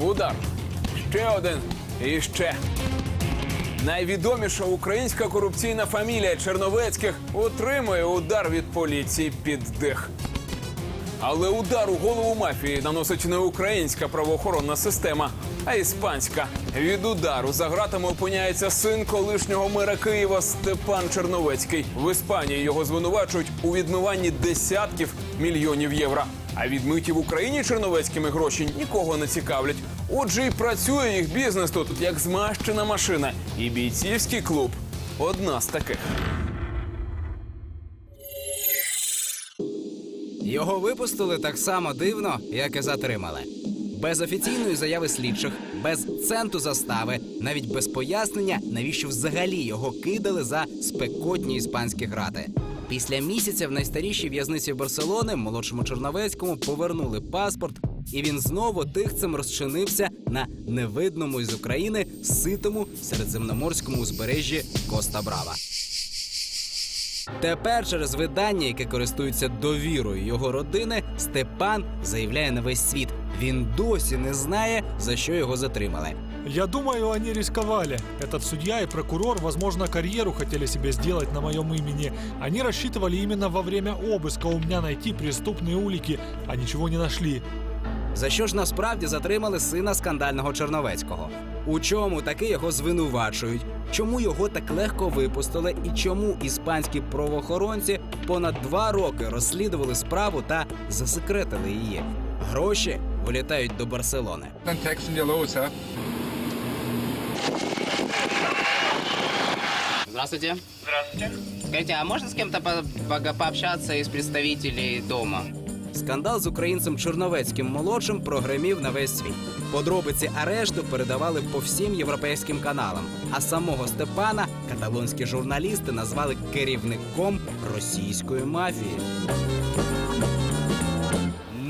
Удар. Ще один. І ще. Найвідоміша українська корупційна фамілія Черновецьких отримує удар від поліції під дих. Але удар у голову мафії наносить не українська правоохоронна система, а іспанська. Від удару за ґратами опиняється син колишнього мера Києва Степан Черновецький. В Іспанії його звинувачують у відмиванні десятків мільйонів євро. А відмиті в Україні черновецькими гроші нікого не цікавлять. Отже, і працює їх бізнес тут як змащена машина. І бійцівський клуб одна з таких. Його випустили так само дивно, як і затримали. Без офіційної заяви слідчих, без центу застави, навіть без пояснення, навіщо взагалі його кидали за спекотні іспанські грати. Після місяця в найстарішій в'язниці Барселони молодшому Чорновецькому повернули паспорт, і він знову тихцем розчинився на невидному із України ситому середземноморському узбережжі Коста Брава. Тепер через видання, яке користується довірою його родини, Степан заявляє на весь світ. Він досі не знає, за що його затримали. Я думаю, они рисковали. Этот судья и прокурор, возможно, карьеру хотели себе сделать на моем имени. Они рассчитывали именно во время обыска у меня найти преступные улики, а ничего не нашли. За що ж насправді затримали сина скандального Черновецького? У чому таки його звинувачують? Чому його так легко випустили? І чому іспанські правоохоронці понад два роки розслідували справу та засекретили її? Гроші вилітають до Барселони. Здравствуйте. Здравствуйте. Скажите, а можно с кем-то по- по- пообщаться из представителей дома? Скандал з українцем Чорновецьким молодшим прогремів на весь світ. Подробиці арешту передавали по всім європейським каналам. А самого Степана каталонські журналісти назвали керівником російської мафії.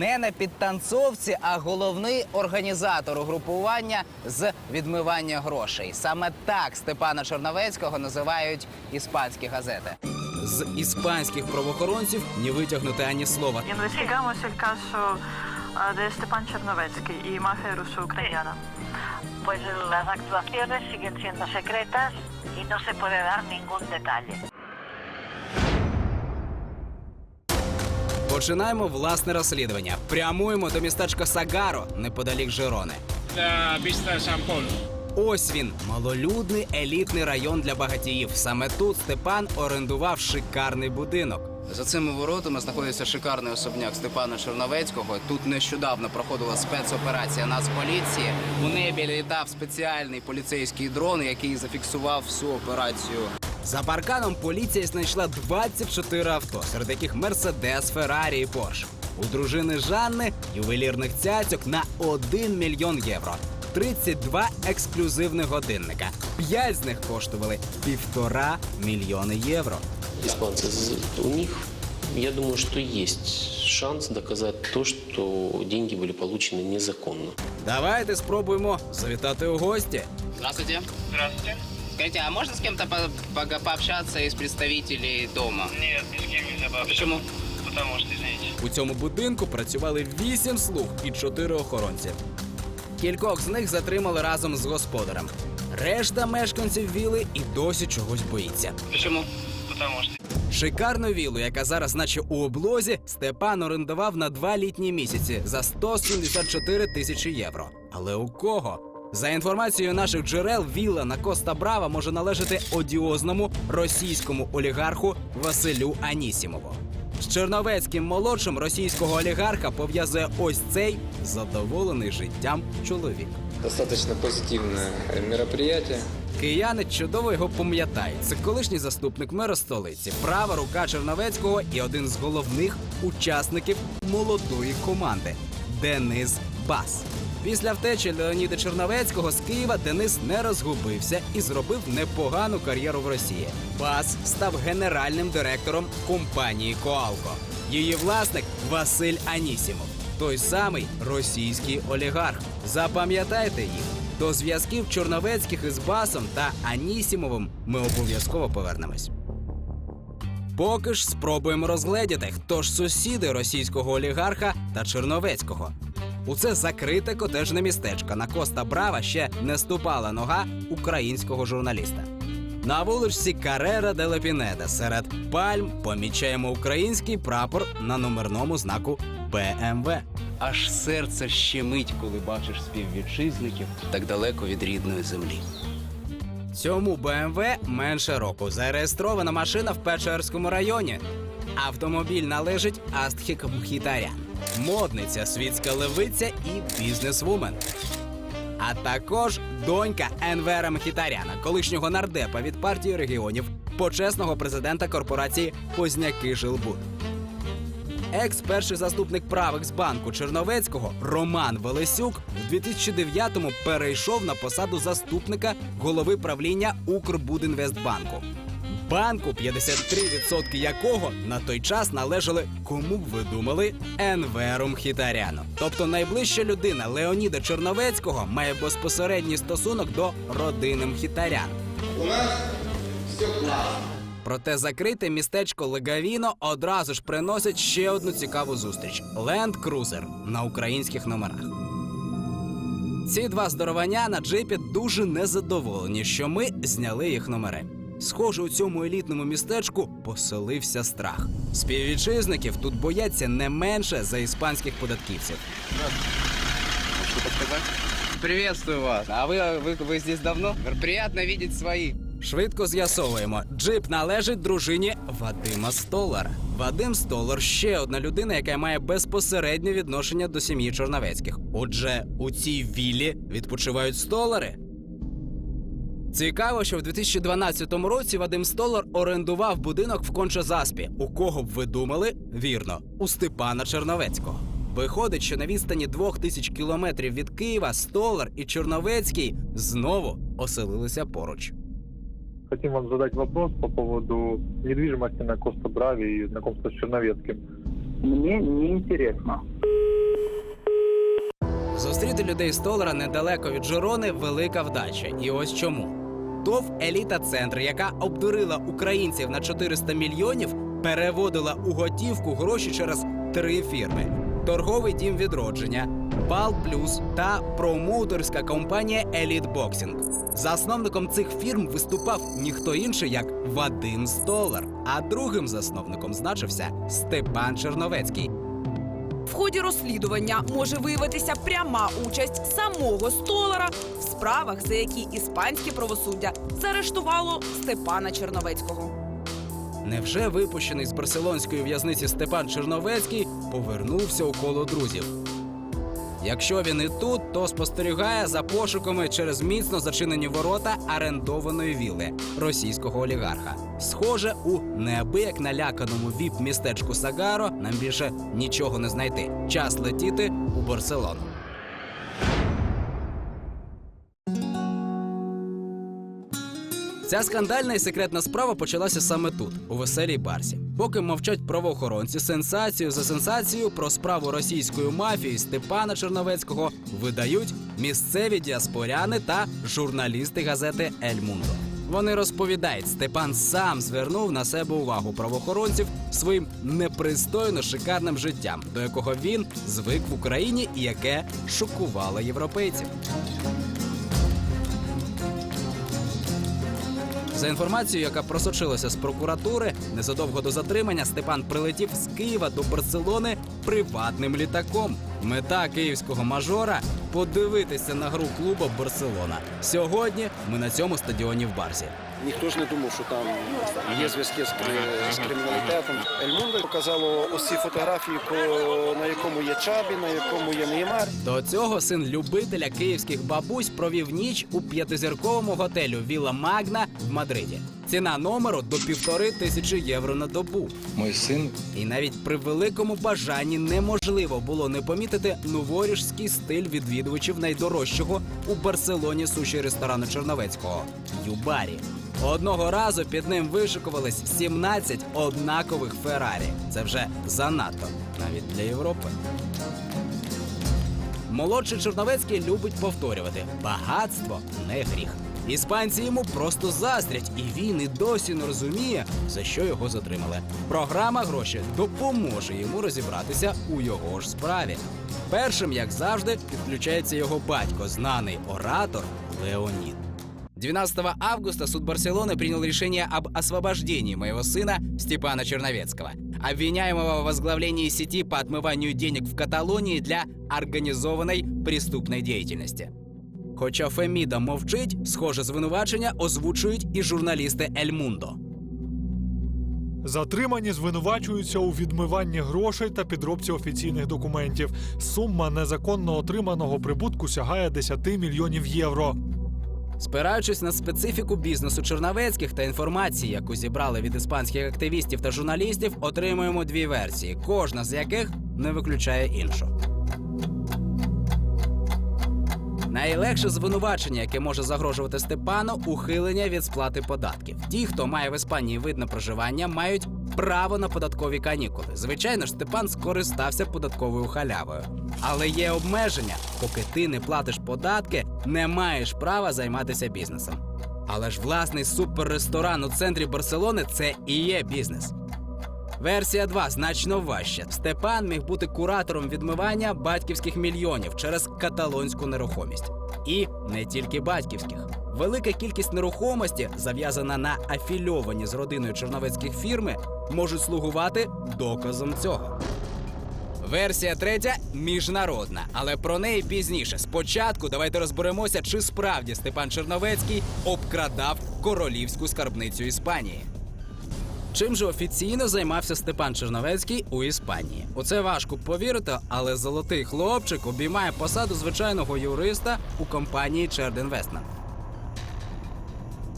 Не на підтанцовці, а головний організатор угрупування з відмивання грошей. Саме так Степана Чорновецького називають іспанські газети. З іспанських правоохоронців не витягнути ані слова. Investigamos el caso de Stepan Chernovetsky y mafia ruso-ucraniana. Pues las actuaciones siguen siendo secretas y no se puede dar ningún detalle. Починаємо власне розслідування. Прямуємо до містечка Сагаро неподалік Жирони. Ось він, малолюдний елітний район для багатіїв. Саме тут Степан орендував шикарний будинок. За цими воротами знаходиться шикарний особняк Степана Чорновецького. Тут нещодавно проходила спецоперація Нацполіції. У небі літав спеціальний поліцейський дрон, який зафіксував всю операцію. За парканом поліція знайшла 24 авто, серед яких Мерседес, Феррарі і Порш. У дружини Жанни ювелірних цяцьок на 1 мільйон євро. 32 ексклюзивних годинника. П'ять з них коштували півтора мільйони євро. испанцы, з- у них, я думаю, что есть шанс доказать то, что деньги были получены незаконно. Давайте спробуємо завітати у гості. Здравствуйте. Здравствуйте. Скажите, а можно с кем-то по- по- пообщаться из представителей дома? Нет, ни с кем нельзя пообщаться. Почему? Потому что, извините. У цьому будинку працювали вісім слуг і чотири охоронці. Кількох з них затримали разом з господарем. Решта мешканців віли і досі чогось боїться. Чому? Потому что. Шикарну вілу, яка зараз, наче у облозі, Степан орендував на два літні місяці за 174 тисячі євро. Але у кого? За інформацією наших джерел, вілла на Коста Брава може належати одіозному російському олігарху Василю Анісімову. З Черновецьким молодшим російського олігарха пов'язує ось цей задоволений життям чоловік. Достаточно позитивное мероприятие. Кияни чудово його пам'ятають. Це колишній заступник мера столиці, права рука Черновецького і один з головних учасників молодої команди Денис Бас. Після втечі Леоніда Черновецького з Києва Денис не розгубився і зробив непогану кар'єру в Росії. Бас став генеральним директором компанії Коалко. Її власник Василь Анісімов, той самий російський олігарх. Запам'ятайте їх. До зв'язків Чорновецьких із Басом та Анісімовим ми обов'язково повернемось. Поки ж спробуємо розгледіти, хто ж сусіди російського олігарха та Черновецького. У це закрите котежне містечко на Коста Брава ще не ступала нога українського журналіста. На вуличці Карера де Лепінеда серед пальм помічаємо український прапор на номерному знаку БМВ. Аж серце щемить, коли бачиш співвітчизників так далеко від рідної землі. Цьому БМВ менше року. Зареєстрована машина в Печерському районі. Автомобіль належить Астхік Мхітарян. Модниця, світська левиця і бізнесвумен. А також донька Енвера Мхітаряна, колишнього нардепа від партії регіонів, почесного президента корпорації Позняки Жилбуд. Екс-перший заступник Правексбанку Черновецького Роман Велесюк в 2009-му перейшов на посаду заступника голови правління Укрбудінвестбанку. Банку, 53% якого на той час належали, кому б ви думали, Енверу Мхітаряну. Тобто найближча людина Леоніда Черновецького має безпосередній стосунок до родини Мхітарян. Проте закрите містечко Легавіно одразу ж приносить ще одну цікаву зустріч Ленд Крузер на українських номерах. Ці два здоровання на джипі дуже незадоволені, що ми зняли їх номери. Схоже, у цьому елітному містечку поселився страх. Співвітчизників тут бояться не менше за іспанських податківців. Приветствую вас. А ви, ви, ви здесь давно? Приятно видеть своїх. Швидко з'ясовуємо. Джип належить дружині Вадима Столара. Вадим Столар ще одна людина, яка має безпосереднє відношення до сім'ї Чорновецьких. Отже, у цій віллі відпочивають столари. Цікаво, що в 2012 році Вадим Столар орендував будинок в Кончазаспі. У кого б ви думали? Вірно, у Степана Черновецького. Виходить, що на відстані двох тисяч кілометрів від Києва Столар і Черновецький знову оселилися поруч. Хотим вам задать вопрос по поводу недвижимости на Коста Браве и знакомства с Черновецким. Мне неинтересно. Зустріти людей Столара недалеко від Жирони велика вдача. І ось чому. ТОВ Еліта Центр, яка обдурила українців на 400 мільйонів, переводила у готівку гроші через три фірми: торговий дім відродження, Бал Плюс та промоутерська компанія Еліт Боксінг. Засновником цих фірм виступав ніхто інший, як Вадим Столар. А другим засновником значився Степан Черновецький. Ході розслідування може виявитися пряма участь самого столара в справах, за які іспанське правосуддя заарештувало Степана Черновецького. Невже випущений з барселонської в'язниці Степан Черновецький повернувся у коло друзів? Якщо він і тут, то спостерігає за пошуками через міцно зачинені ворота орендованої вілли російського олігарха. Схоже, у неабияк наляканому віп містечку Сагаро нам більше нічого не знайти. Час летіти у Барселону. Ця скандальна і секретна справа почалася саме тут, у веселій барсі. Поки мовчать правоохоронці, сенсацію за сенсацією про справу російської мафії Степана Черновецького видають місцеві діаспоряни та журналісти газети Ель Мундо. Вони розповідають, Степан сам звернув на себе увагу правоохоронців своїм непристойно шикарним життям, до якого він звик в Україні і яке шокувало європейців. За інформацією, яка просочилася з прокуратури, незадовго до затримання Степан прилетів з Києва до Барселони приватним літаком. Мета київського мажора подивитися на гру клубу Барселона. Сьогодні ми на цьому стадіоні в Барсі. Ніхто ж не думав, що там є зв'язки з, з криміналітетом. Ельмундо показало усі фотографії, на якому є Чабі, на якому є Неймар. До цього син любителя київських бабусь провів ніч у п'ятизірковому готелю Віла Магна в Мадриді. Ціна номеру до півтори тисячі євро на добу. Мой сын І навіть при великому бажанні неможливо було не помітити новоріжський стиль відвідувачів найдорожчого у Барселоні суші ресторану Черновецького Юбарі. Одного разу під ним вишикувались 17 однакових Феррарі. Це вже занадто навіть для Європи. Молодший Черновецький любить повторювати: багатство не гріх. Іспанці йому просто заздрять, і він і досі не розуміє, за що його затримали. Програма гроші допоможе йому розібратися у його ж справі. Першим, як завжди, підключається його батько, знаний оратор Леонид. 12 августа суд Барселоны принял решение об освобождении моего сына Степана Черновецкого, обвиняемого в возглавлении сети по отмыванию денег в Каталонии для организованной преступной деятельности. Хоча Феміда мовчить, схоже звинувачення озвучують і журналісти Ель Мундо. Затримані звинувачуються у відмиванні грошей та підробці офіційних документів. Сума незаконно отриманого прибутку сягає 10 мільйонів євро. Спираючись на специфіку бізнесу Черновецьких та інформації, яку зібрали від іспанських активістів та журналістів, отримуємо дві версії, кожна з яких не виключає іншу. Найлегше звинувачення, яке може загрожувати Степану, ухилення від сплати податків. Ті, хто має в Іспанії вид на проживання, мають право на податкові канікули. Звичайно ж, Степан скористався податковою халявою. Але є обмеження. Поки ти не платиш податки, не маєш права займатися бізнесом. Але ж власний суперресторан у центрі Барселони це і є бізнес. Версія 2 значно важча. Степан міг бути куратором відмивання батьківських мільйонів через каталонську нерухомість. І не тільки батьківських. Велика кількість нерухомості, зав'язана на афільовані з родиною черновецьких фірми, можуть слугувати доказом цього. Версія третя міжнародна, але про неї пізніше. Спочатку давайте розберемося, чи справді Степан Черновецький обкрадав королівську скарбницю Іспанії. Чим же офіційно займався Степан Черновецький у Іспанії? У це важко повірити, але золотий хлопчик обіймає посаду звичайного юриста у компанії Черд Інвестмент.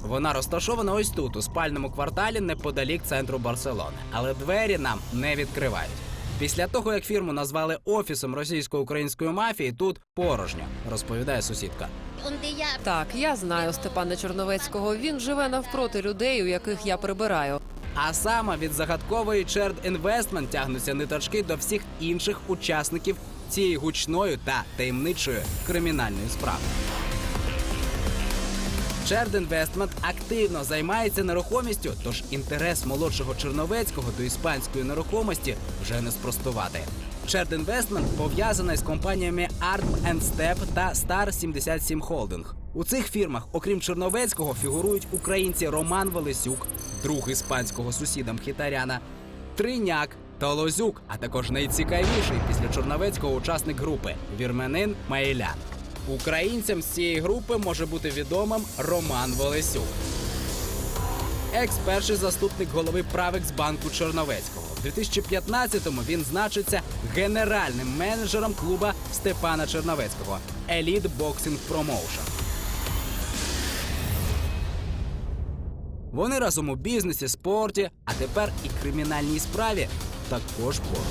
Вона розташована ось тут, у спальному кварталі, неподалік центру Барселони. Але двері нам не відкривають. Після того, як фірму назвали офісом російсько-української мафії, тут порожньо, розповідає сусідка. Так, я знаю Степана Чорновецького. Він живе навпроти людей, у яких я прибираю. А саме від загадкової Черд Інвестмент тягнуться ниточки до всіх інших учасників цієї гучної та таємничої кримінальної справи. Черд Інвестмент активно займається нерухомістю, тож інтерес молодшого Черновецького до іспанської нерухомості вже не спростувати. Черд Інвестмент пов'язана з компаніями Arm Step та Star 77 Holding. У цих фірмах, окрім Черновецького, фігурують українці Роман Велесюк, друг іспанського сусіда Мхітаряна, Триняк та Лозюк, а також найцікавіший після Чорновецького учасник групи вірменин Маєлян. Українцям з цієї групи може бути відомим Роман Волесюк. Екс-перший заступник голови Правекс-банку Чорновецького. У 2015-му він значиться генеральним менеджером клуба Степана Черновецького Еліт Боксинг Промоушен. Вони разом у бізнесі, спорті, а тепер і кримінальній справі також поруч.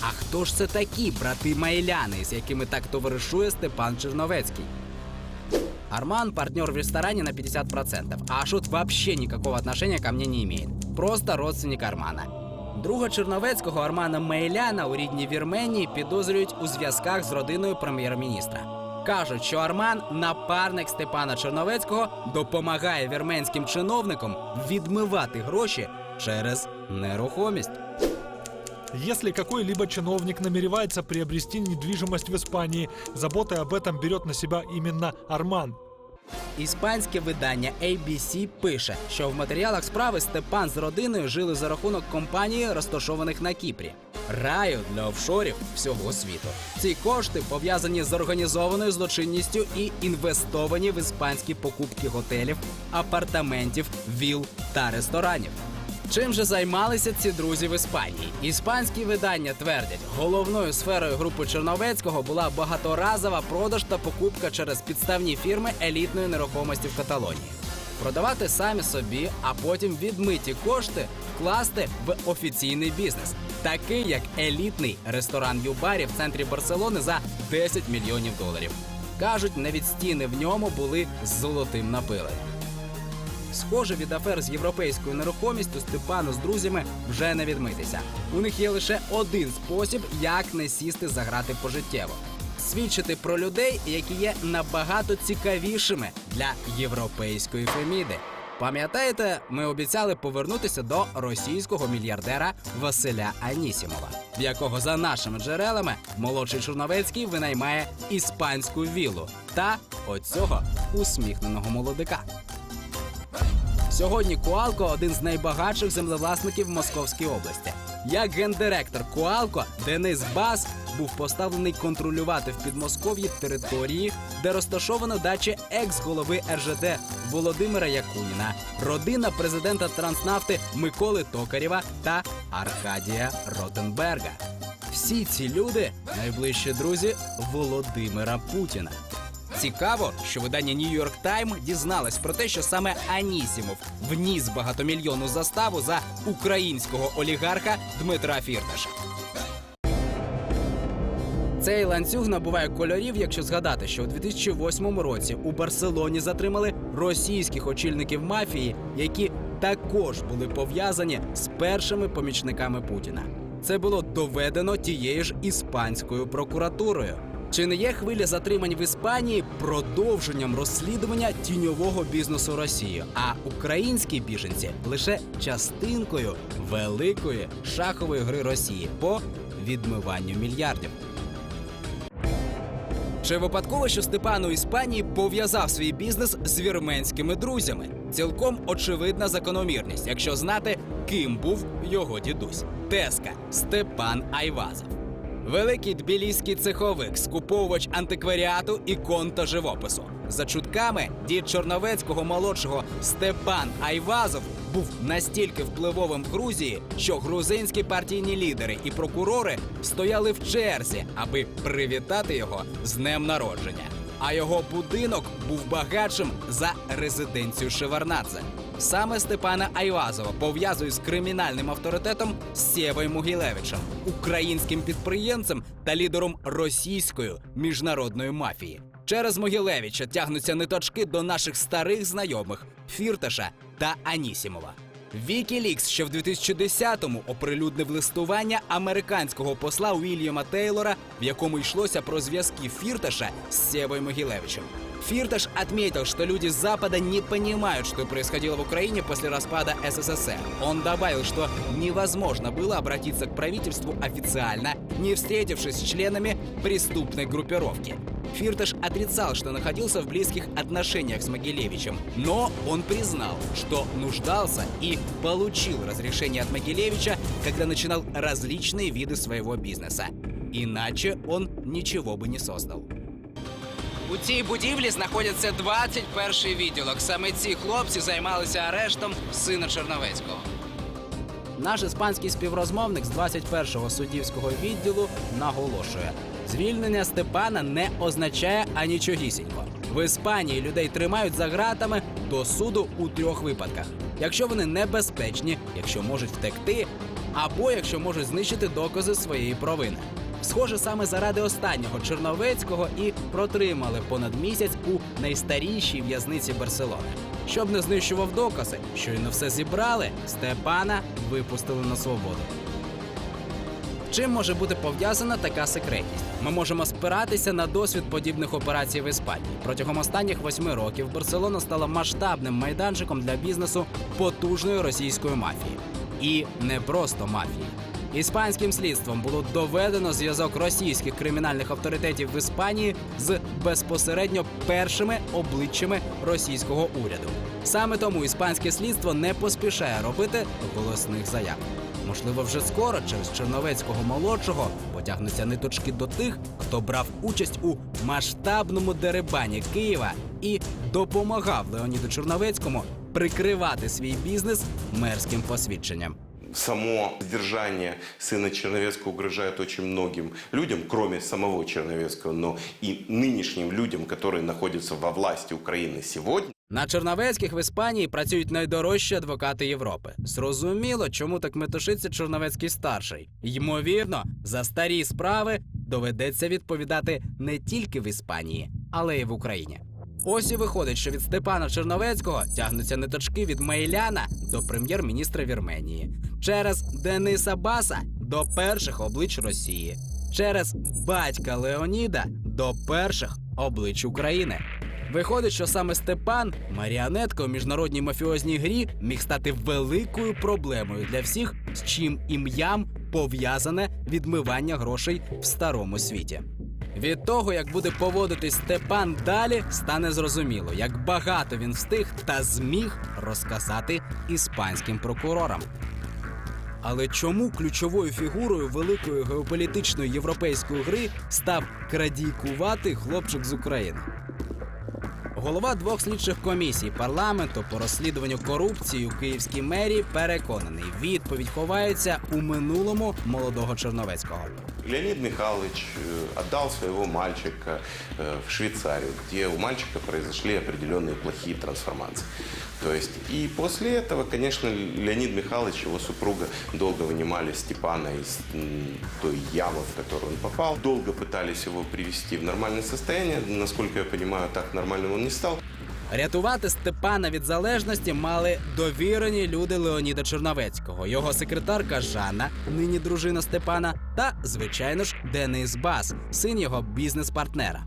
А хто ж це такі брати Майляни, з якими так товаришує Степан Черновецький? Арман – партнер в ресторане на 50%, а Ашот вообще никакого отношения ко мне не имеет. Просто родственник Армана. Друга Черновецького Армана Мейляна у рідній Вірменії підозрюють у зв'язках з родиною прем'єр-міністра. Кажуть, що Арман, напарник Степана Черновецького, допомагає вірменським чиновникам відмивати гроші через нерухомість. Если какой-либо чиновник намеревается приобрести недвижимость в Испании, заботой об этом берет на себя именно Арман. Іспанське видання ABC пише, що в матеріалах справи Степан з родиною жили за рахунок компанії, розташованих на Кіпрі. Раю для офшорів всього світу. Ці кошти пов'язані з організованою злочинністю і інвестовані в іспанські покупки готелів, апартаментів, віл та ресторанів. Чим же займалися ці друзі в Іспанії? Іспанські видання твердять, головною сферою групи Черновецького була багаторазова продаж та покупка через підставні фірми елітної нерухомості в Каталонії. Продавати самі собі, а потім відмиті кошти вкласти в офіційний бізнес, такий як елітний ресторан Юбарі в центрі Барселони за 10 мільйонів доларів. Кажуть, навіть стіни в ньому були золотим напиленням. Схоже, від афер з європейською нерухомістю Степану з друзями вже не відмитися. У них є лише один спосіб, як не сісти за грати пожиттєво. свідчити про людей, які є набагато цікавішими для європейської феміди. Пам'ятаєте, ми обіцяли повернутися до російського мільярдера Василя Анісімова, в якого, за нашими джерелами, молодший Чорновецький винаймає іспанську віллу та оцього усміхненого молодика. Сьогодні Куалко один з найбагатших землевласників в Московській області. Як гендиректор Куалко Денис Бас був поставлений контролювати в Підмосков'ї території, де розташовано дачі екс-голови РЖД Володимира Якуніна, родина президента Транснафти Миколи Токарєва та Аркадія Ротенберга. Всі ці люди найближчі друзі Володимира Путіна. Цікаво, що видання York Times дізналось про те, що саме Анісімов вніс багатомільйонну заставу за українського олігарха Дмитра Фірташа. Цей ланцюг набуває кольорів, якщо згадати, що у 2008 році у Барселоні затримали російських очільників мафії, які також були пов'язані з першими помічниками Путіна. Це було доведено тією ж іспанською прокуратурою. Чи не є хвиля затримань в Іспанії продовженням розслідування тіньового бізнесу Росії? А українські біженці лише частинкою великої шахової гри Росії по відмиванню мільярдів? Чи випадково, що Степан у Іспанії пов'язав свій бізнес з вірменськими друзями? Цілком очевидна закономірність, якщо знати, ким був його дідусь. Теска Степан Айвазов. Великий тбіліський цеховик, скуповувач антикваріату, ікон та живопису. За чутками, дід Чорновецького молодшого Степан Айвазов був настільки впливовим в Грузії, що грузинські партійні лідери і прокурори стояли в черзі, аби привітати його з днем народження. А його будинок був багатшим за резиденцію Шеварнадзе. Саме Степана Айвазова пов'язують з кримінальним авторитетом Сєвою Могилевичем, українським підприємцем та лідером російської міжнародної мафії. Через Могилевича тягнуться ниточки до наших старих знайомих Фірташа та Анісімова. Вікілікс ще в 2010-му оприлюднив листування американського посла Уільяма Тейлора, в якому йшлося про зв'язки Фірташа с Севой Могилевичем. Фирташ отметил, что люди Запада не понимают, что происходило в Украине после распада СССР. Он добавил, что невозможно было обратиться к правительству официально, не встретившись с членами преступной группировки. Фирташ отрицал, что находился в близких отношениях с Могилевичем, но он признал, что нуждался и получил разрешение от Могилевича, когда начинал различные виды своего бизнеса. Иначе он ничего бы не создал. У цій будівлі знаходиться 21 відділок. Саме ці хлопці займалися арештом сина Черновецького. Наш іспанський співрозмовник з 21-го суддівського відділу наголошує: звільнення Степана не означає анічогісінько. В Іспанії людей тримають за ґратами до суду у трьох випадках: якщо вони небезпечні, якщо можуть втекти, або якщо можуть знищити докази своєї провини. Схоже, саме заради останнього Черновецького і протримали понад місяць у найстарішій в'язниці Барселони. Щоб не знищував докази, щойно все зібрали, Степана випустили на свободу. Чим може бути пов'язана така секретність? Ми можемо спиратися на досвід подібних операцій в Іспанії. Протягом останніх восьми років Барселона стала масштабним майданчиком для бізнесу потужної російської мафії. І не просто мафії. Іспанським слідством було доведено зв'язок російських кримінальних авторитетів в Іспанії з безпосередньо першими обличчями російського уряду. Саме тому іспанське слідство не поспішає робити голосних заяв. Можливо, вже скоро через Черновецького молодшого потягнуться ниточки до тих, хто брав участь у масштабному дерибані Києва і допомагав Леоніду Черновецькому прикривати свій бізнес мерським посвідченням само содержание сына Черновецкого угрожает очень многим людям, кроме самого Черновецкого, но и нынешним людям, которые находятся во власти Украины сегодня. На Чорновецьких в Іспанії працюють найдорожчі адвокати Європи. Зрозуміло, чому так метушиться Чорновецький старший. Ймовірно, за старі справи доведеться відповідати не тільки в Іспанії, але й в Україні. Ось і виходить, що від Степана Черновецького тягнуться ниточки від Мейляна до прем'єр-міністра Вірменії, через Дениса Баса до перших облич Росії, через батька Леоніда до перших облич України. Виходить, що саме Степан, маріонетка у міжнародній мафіозній грі, міг стати великою проблемою для всіх, з чим ім'ям пов'язане відмивання грошей в старому світі. Від того, як буде поводитись Степан далі, стане зрозуміло, як багато він встиг та зміг розказати іспанським прокурорам. Але чому ключовою фігурою великої геополітичної європейської гри став крадійкуватий хлопчик з України? Голова двох слідчих комісій парламенту по розслідуванню корупції у київській мерії переконаний, відповідь ховається у минулому молодого Черновецького. Леонид Михайлович э, отдал своего мальчика э, в Швейцарию, где у мальчика произошли определенные плохие трансформации. То есть и после этого, конечно, Леонид Михайлович и его супруга долго вынимали Степана из м, той ямы, в которую он попал. Долго пытались его привести в нормальное состояние. Насколько я понимаю, так нормальным он не стал. Рятувати Степана від залежності мали довірені люди Леоніда Черновецького, його секретарка Жанна, нині дружина Степана, та, звичайно ж, Денис Бас, син його бізнес-партнера.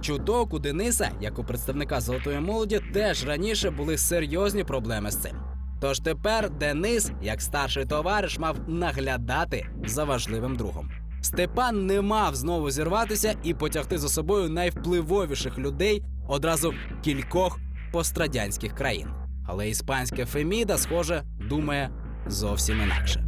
Чуток у Дениса, як у представника золотої молоді, теж раніше були серйозні проблеми з цим. Тож тепер Денис, як старший товариш, мав наглядати за важливим другом. Степан не мав знову зірватися і потягти за собою найвпливовіших людей одразу кількох пострадянських країн. Але іспанська Феміда, схоже, думає зовсім інакше.